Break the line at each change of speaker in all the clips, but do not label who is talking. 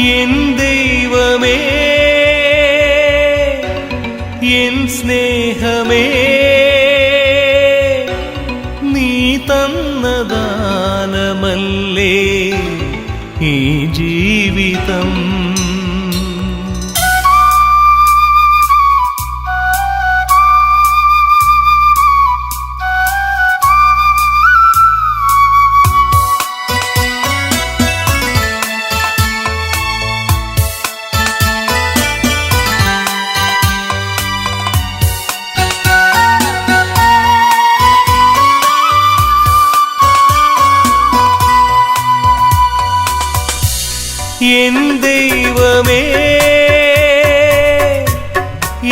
N
ദൈവമേ N സ്നേഹമേ. என் தெய்வமே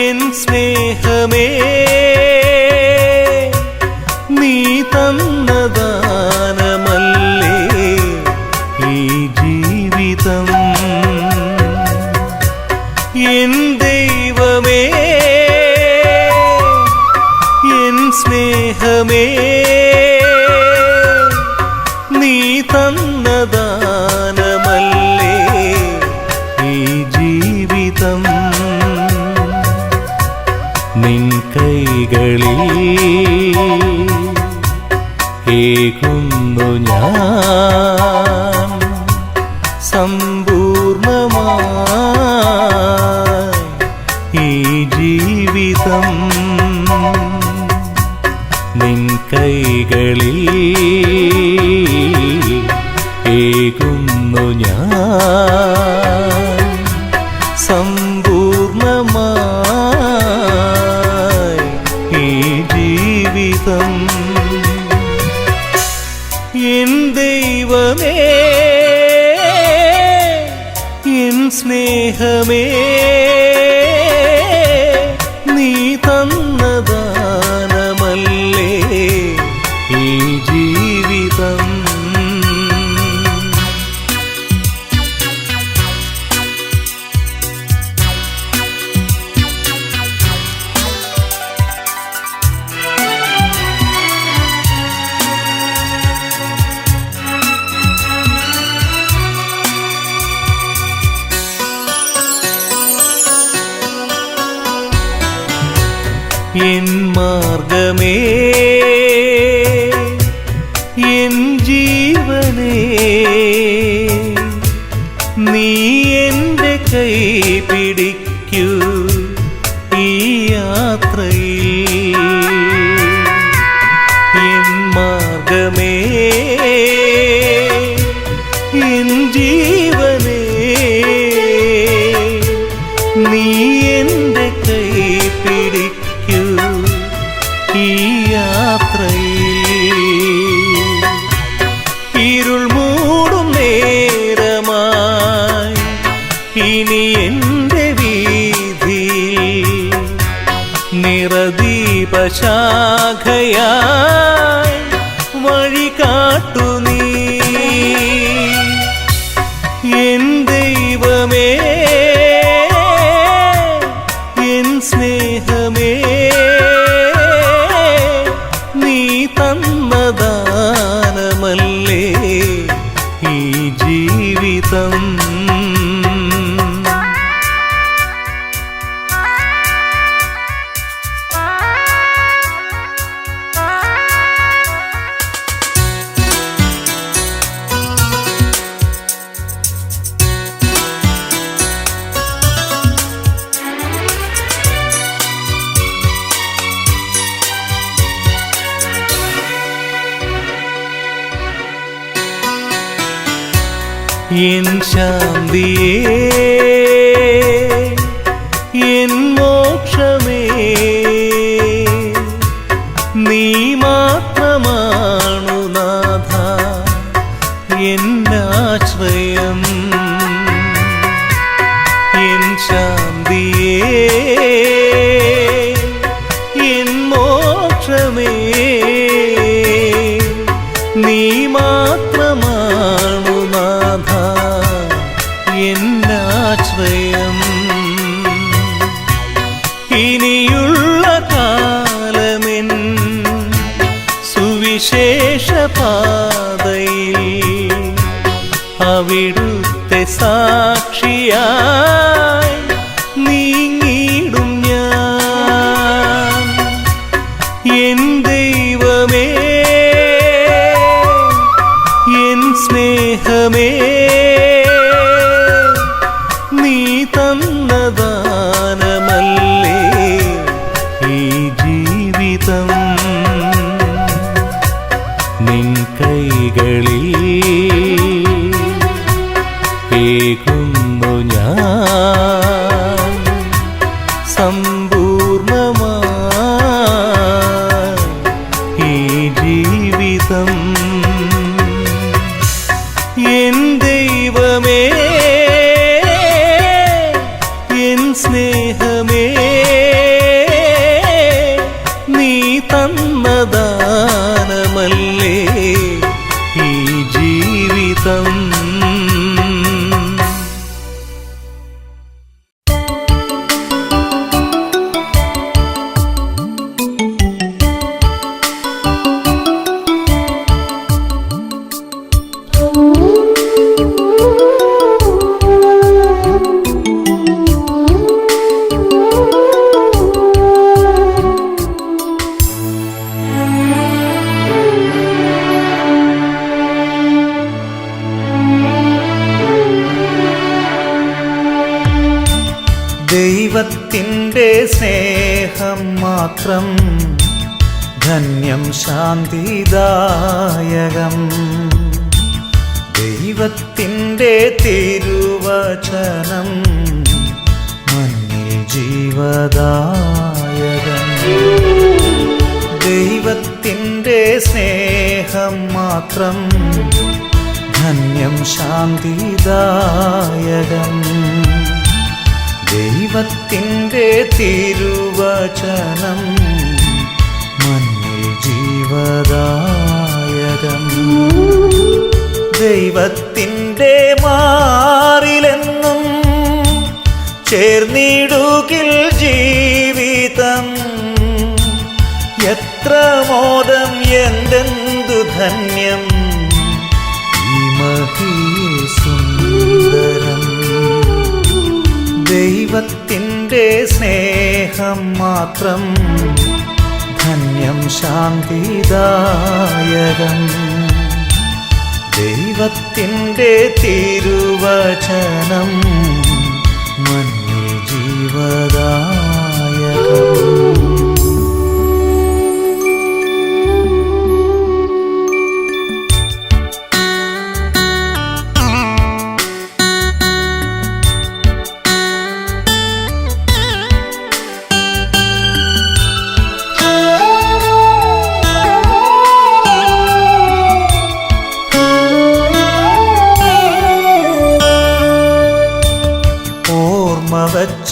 என் ஸ்நேகமே കൈകളിൽ ഏകുന്നു ഞാൻ സമ്പൂർണമായി ഈ ജീവിതം. എൻ ദൈവമേ എൻ സ്നേഹമേ എൻ മാർഗമേ. ശാഖയാ என் சாந்தியே என் വിശേഷപാതയിൽ അവിടുത്തെ സാക്ഷിയാ
ദൈവത്തിന്റെ സ്നേഹം മാത്രം. ധന്യം ശാന്തിദായകം. ദൈവത്തിന്റെ തിരുവചനം മണ്ണിൽ ജീവദായകം. ദൈവത്തിന്റെ സ്നേഹം മാത്രം. ധന്യം ശാന്തിദായകം. ദൈവത്തിന്റെ തിരുവചനം മണ്ണിൽ ജീവദായകം. ദൈവത്തിന്റെ മാറിലെന്നും ചേർന്നിടുകിൽ ജീവിതം. എത്ര മോദം എന്തെന്തു ധന്യം. ഈ മഹിയിൽ സുന്ദരം ദൈവത്തിന്റെ സ്നേഹം മാത്രം ധന്യം ശാന്തിദായകം. ദൈവത്തിന്റെ തിരുവചനം മഞ്ഞിൽ ജീവദായകം.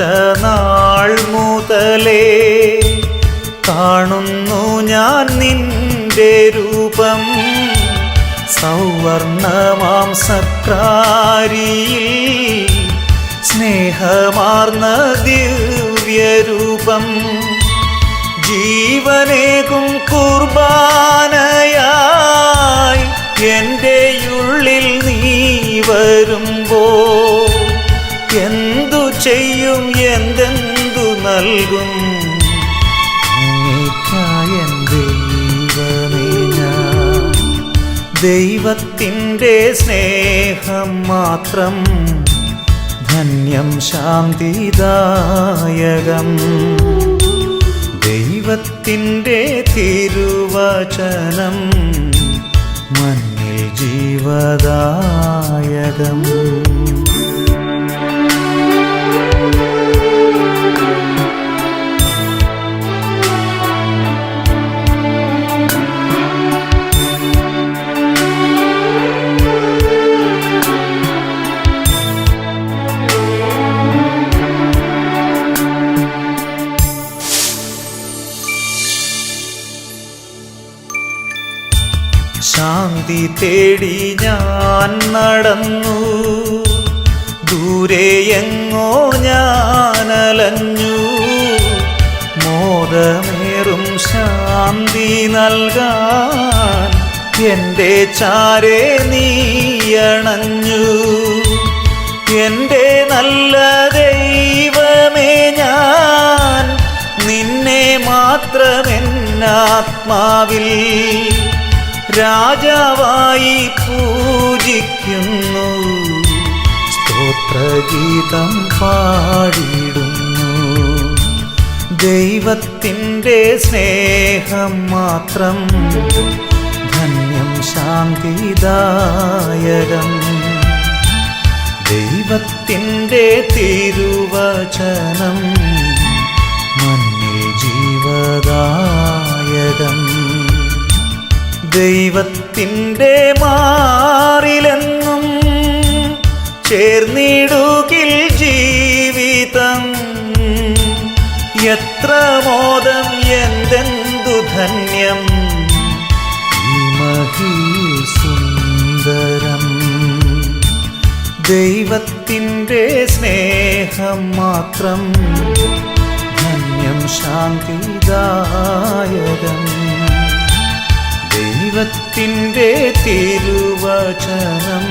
നാൾ മുതലേ കാണുന്നു ഞാൻ നിന്റെ രൂപം. സൗവർണമാം സക്രാരിയിൽ സ്നേഹമാർന്ന ദിവ്യരൂപം ജീവനേകും കുർബാനയായി എന്റെ ഉള്ളിൽ നീ വരുമ്പോ എന്തു ചെയ്യും നൽകും. ദൈവത്തിന്റെ സ്നേഹം മാത്രം ധന്യം ശാന്തിദായകം. ദൈവത്തിന്റെ തിരുവചനം മണ്ണിൽ ജീവദായകം. ശാന്തി തേടി ഞാൻ നടന്നു. ദൂരെ എങ്ങോ ഞാനലഞ്ഞു. മോദമേറും ശാന്തി നൽകാൻ എന്റെ ചാരെ നീയണഞ്ഞു എന്റെ നല്ല ദൈവമേ ഞാൻ നിന്നെ മാത്രമെന്നാത്മാവിൽ രാജാവായി പൂജിക്കുന്നു. സ്തോത്രഗീതം പാടിയിടുന്നു. ദൈവത്തിന്റെ സ്നേഹം മാത്രം ധന്യം ശാന്തിദായകം. ദൈവത്തിന്റെ തിരുവചനം മണ്ണിൽ ജീവദായകം. ദൈവത്തിന്റെ മാറിലെന്നും ചേർന്നിടുകിൽ ജീവിതം. എത്ര മോദം എന്തെന്തു ധന്യം. സുന്ദരം. ദൈവത്തിന്റെ സ്നേഹം മാത്രം. ധന്യം ശാന്തിദായകം. ദൈവത്തിന്റെ തിരുവചനം.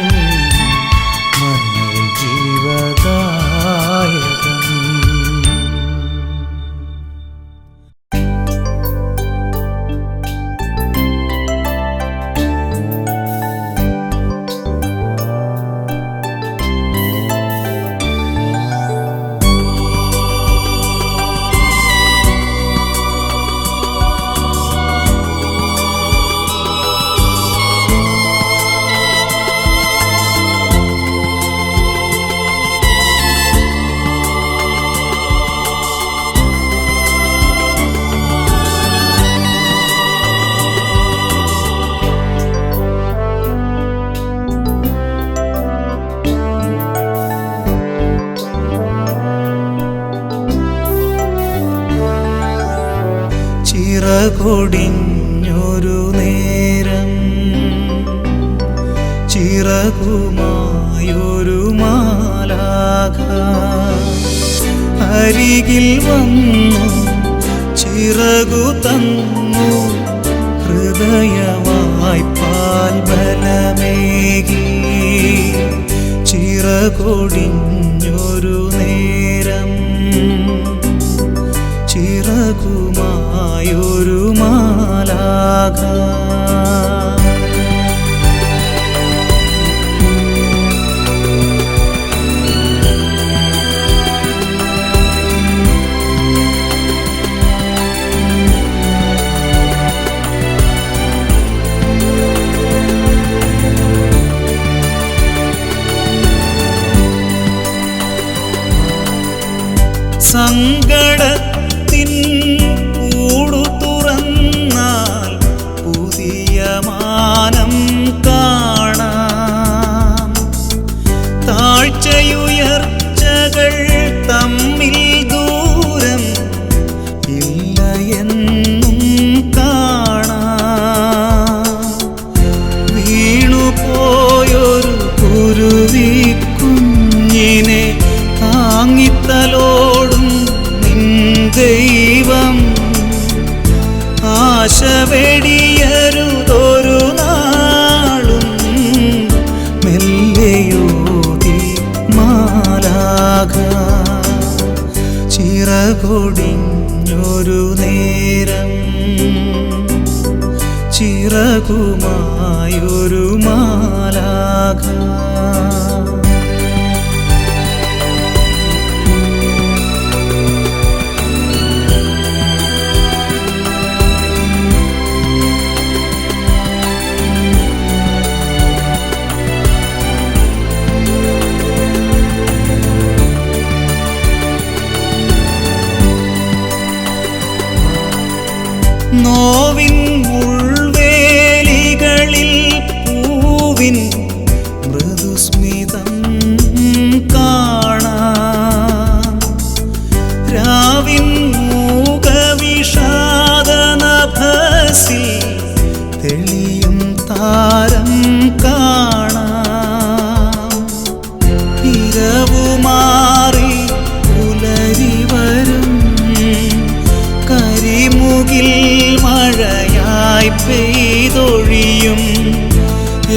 മഴയായി പെയ്തൊഴിയും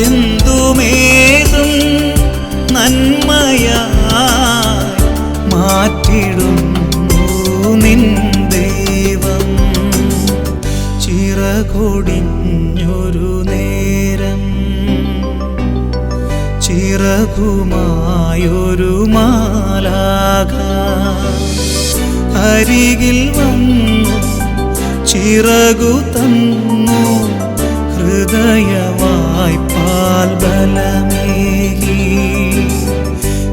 എന്തുമേതും നന്മയായി മാറ്റിടും നിൻ ദൈവം. ചിറകൊടിഞ്ഞൊരു നേരം ചിറകുമായൊരു മാലാക അരികിൽ വന്നു ചിറകു തന്നു. ഹൃദയമായി പാൽ ബലമേകി.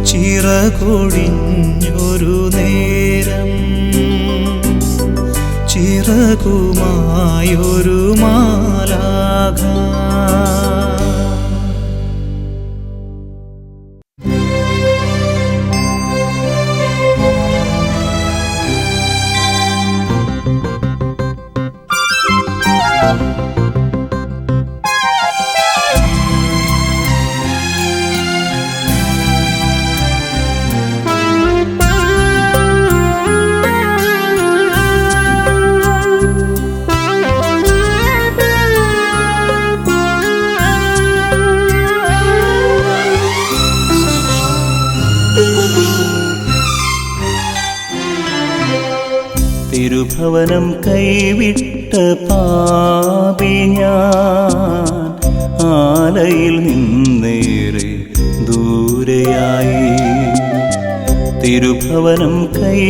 ചിറകൊടിഞ്ഞൊരു നേരം. ചിറകുമായൊരു മാലാക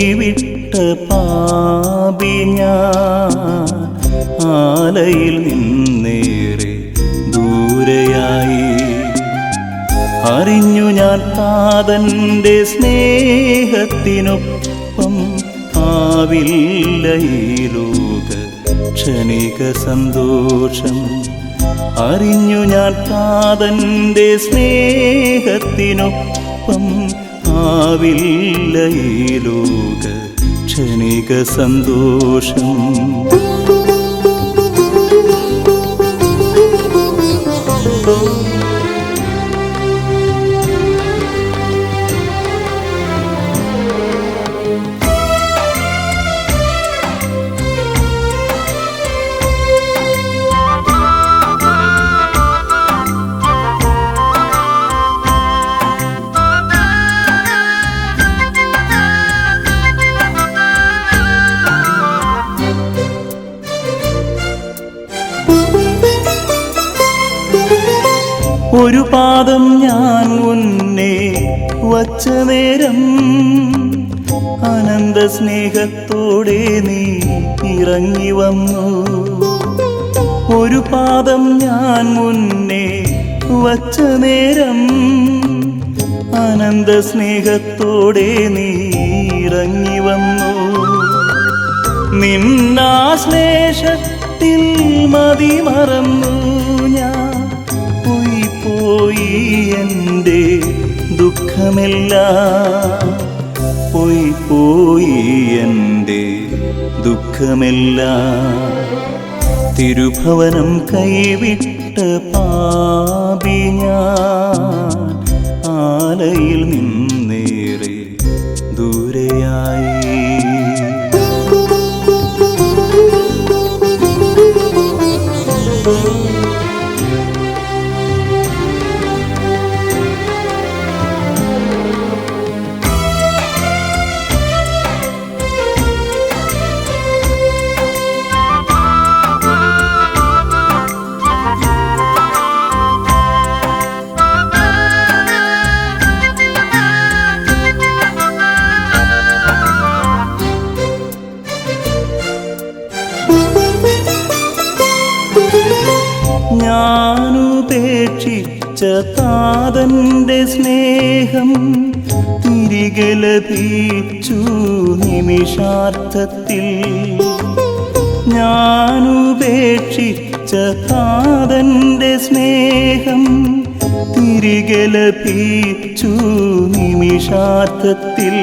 കൈവിട്ട പാപി ഞാൻ ആലയിൽ നിന്നേറെ ദൂരയായി. അറിഞ്ഞു ഞാൻ താതന്റെ സ്നേഹത്തിനൊപ്പം ആവില്ല ലോക ക്ഷണിക സന്തോഷം. അറിഞ്ഞു ഞാൻ താതന്റെ സ്നേഹത്തിനൊപ്പം ആവില്ല ലോക ക്ഷണിക സന്തോഷം ഒരു പാദം ഞാൻ മുന്നേ വച്ച നേരം അനന്ത സ്നേഹത്തോടെ നീ ഇറങ്ങി വന്നു. ഒരു പാദം ഞാൻ മുന്നേ വച്ച നേരം അനന്ത സ്നേഹത്തോടെ നീ ഇറങ്ങി വന്നു. നിന്നാശ്ലേഷത്തിൽ മതി മറന്നു ഞാൻ പോയി എന്റെ ദുഃഖമെല്ലാം. പോയി പോയി എന്റെ ദുഃഖമെല്ലാം. തിരുഭവനം കൈവിട്ട് പാപി ഞാൻ ആലയിൽ നിന്നേറെ ഞാനുപേക്ഷിച്ച താതന്റെ സ്നേഹം തിരികെ ലഭിച്ചു നിമിഷാർത്ഥത്തിൽ. ഞാനുപേക്ഷിച്ച താതന്റെ സ്നേഹം തിരികെ ലഭിച്ചു നിമിഷാർത്ഥത്തിൽ.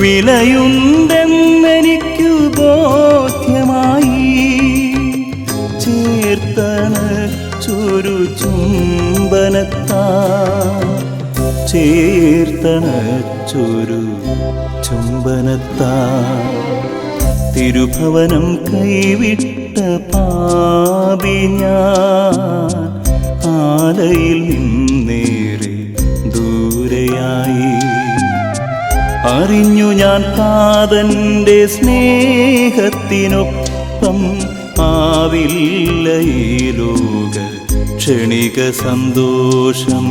വിലയുണ്ടെന്നെനിക്കു ബോധ്യമായി ചേർത്തണ ചൊരു ചുംബനത്താ. തിരുഭവനം കൈവിട്ട പാപി ഞാൻ ആലയിൽ നിന്നേറെ ദൂരെയായി. അറിഞ്ഞു ഞാൻ കാതന്റെ സ്നേഹത്തിനൊപ്പം ആവില്ല ക്ഷണിക സന്തോഷം.